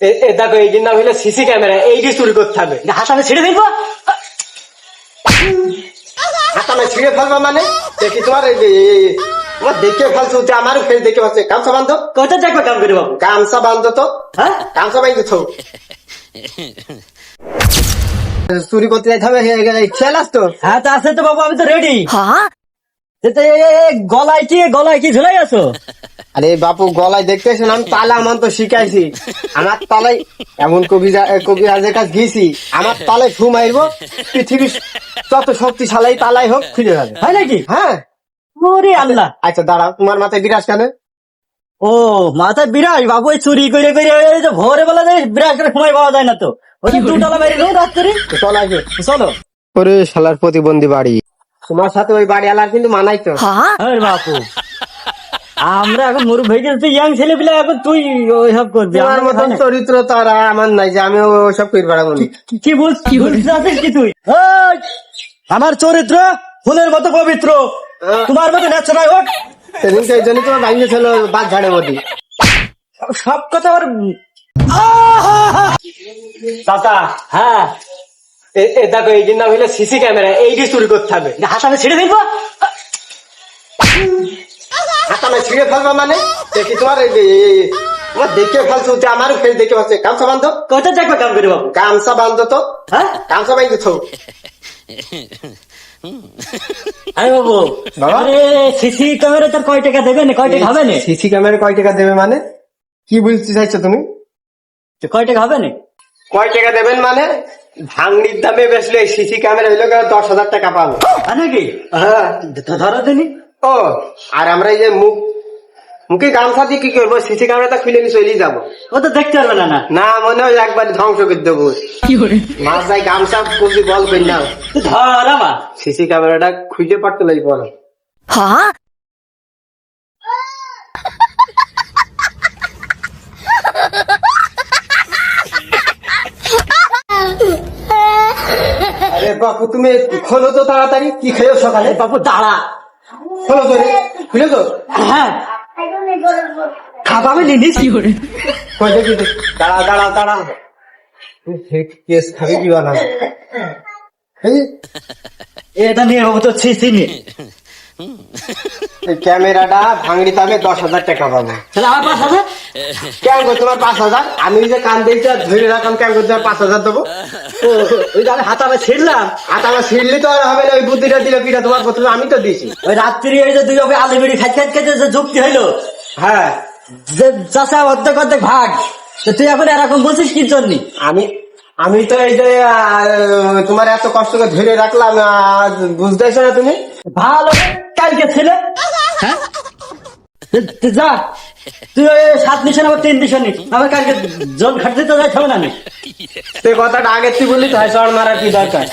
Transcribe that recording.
দেখো এই নাম সিসি ক্যামেরা এইটি চুরি করতে হবে। হাতামে ছিঁড়ে ফেলব? হাতামে ছিঁড়ে ফেলব মানে? দেখি তোমার এই যে- এই- এই- তোমার দেখে ফেলছো যে আমারও দেখে ফেলছে। গামছা বান্ধব কোথা কাম করে বাবু? গামছা বান্ধব তো। হ্যাঁ? গামছা বান্ধব তো চুরি করতে যাইতে হবে খেয়াল আস তো? হ্যাঁ তো আছে তো বাবু আমি তো রেডি গলায় কি গলায় কি ঝুলাই আছো? আরে বাপু গলায় দেখতে এসে আমি তালা আমার তো শিখাইছি। আমার তালাই এমন কবিরা কবিরাজের কাছে গেছি। আমার তালে ফু মারবো পৃথিবীর যত শক্তিশালী তালাই হোক খুলে যাবে। হয় নাকি? হ্যাঁ? ওরে আল্লাহ। আচ্ছা দাঁড়াও তোমার মাথায় বিরাজ কেন? ও মাথায় বিরাজ? বাবু চুরি করে করে ভোরে বেলা বিরাজ করে সময় পাওয়া যায় না তো। ওই বাইরে রাত্রে চল চলো। ওরে শালার প্রতিবন্ধী বাড়ি। তোমার সাথে ওই বাড়ি আলার কিন্তু মানাই তো বাপু। আমরা এখন মুরুব হয়ে গেছি ইয়াং ছেলে পিলা এখন তুই ওইসব করবি। তোমার আমরা মতন চরিত্র তো আর আমার নাই যে আমি ওসব করে না। কি- কি বলছিস কি বলছিস কি তুই? আমার চরিত্র ফুলের মতো পবিত্র। তোমার মতো ন্যাচারাল হোক সেদিনকে এই জন্য তোমার ভাঙিয়ে ছিল বাদ ঝাড়ে মধ্যে সব কথা আবার দাদা হ্যাঁ। এ- দেখো এই নাম হইল সিসি ক্যামেরা এই এইটি চুরি করতে হবে। হাতামে ছিঁড়ে ফেলব? হাতামে ছিঁড়ে ফেলব মানে দেখি তোমার দেখে ফেলছো যে আমারও ফের দেখে ফেলছে কামসা বান্ধব কোথা দেখব কাম করে বাবু গামছা বান্ধব তো হ্যাঁ গামছা বান্ধব তো আরে বাবু? আরে সিসি ক্যামেরা তোর কয় টাকা দেবে না কয় টাকা হবে না সিসি ক্যামেরা কয় টাকা দেবে মানে কি চাইছো তুমি তো কয় টাকা হবে না কয় টাকা দেবেন মানে ভাঙড়ির দামে সিসি ক্যামেরা দশ হাজার টাকা পাবো নাকি হ্যাঁ ধরো দিনি ও আর আমরা এই যে মুখ মুখে গামছা দিয়ে কি করব? সিসি ক্যামেরাটা খুলে নিয়ে চলেই যাব। ও তো দেখতে পারবে না না। না মনে হয় একবার ধ্বংস করে দেবো। মাছ যাই গামছা কুচি বল করি না। সিসি ক্যামেরাটা খুঁজে পারতে লাগবে বলো। আরে বাপু তুমি খোলো তো তাড়াতাড়ি। কি খেয়েও সকালে? বাবু দাঁড়া। খোলো তো রে খুলে তো? হ্যাঁ। খাবাবে নিনিস কি করে দাঁড়া দাঁড়া দাঁড়া। কেস খাবি কি বানা এটা নিয়ে বাবু তো ছিসি নিয়ে। এই ক্যামেরাটা ভাঙড়ি দামে দশ হাজার টাকা পাবো। তাহলে আমার পাশ আছে কেমন করে তোমার পাঁচ হাজার? আমি যে কান দেখছি আর ধরে রাখলাম কেমন করে তোমার পাঁচ হাজার দেবো? ওই যে আমি হাতাবে ছিড়লাম আর আমার ছিঁড়লে তো আর হবে না ওই বুদ্ধিটা দিলে পিঠা তোমার প্রথমে আমি তো দিছি ওই রাত্রি ওই যে দুই ওকে আলু বিড়ি খাইতে যে যুক্তি হইল হ্যাঁ। যে চাষা অর্ধেক অর্ধেক ভাগ তো তুই এখন এরকম বলছিস কি জন্য? আমি আমি তো এই যে তোমার এত কষ্ট করে ধরে রাখলাম বুঝতেছো না তুমি? ভালো কালকে ছেলে। হ্যাঁ? তুই- তুই যা তুই ওই সাত দিশে আবার তিন দিশে নি আবার কালকে জল খাটতে তো যাই না আমি সে কথাটা আগে তুই বললি তো হয় মারা কি দরকার?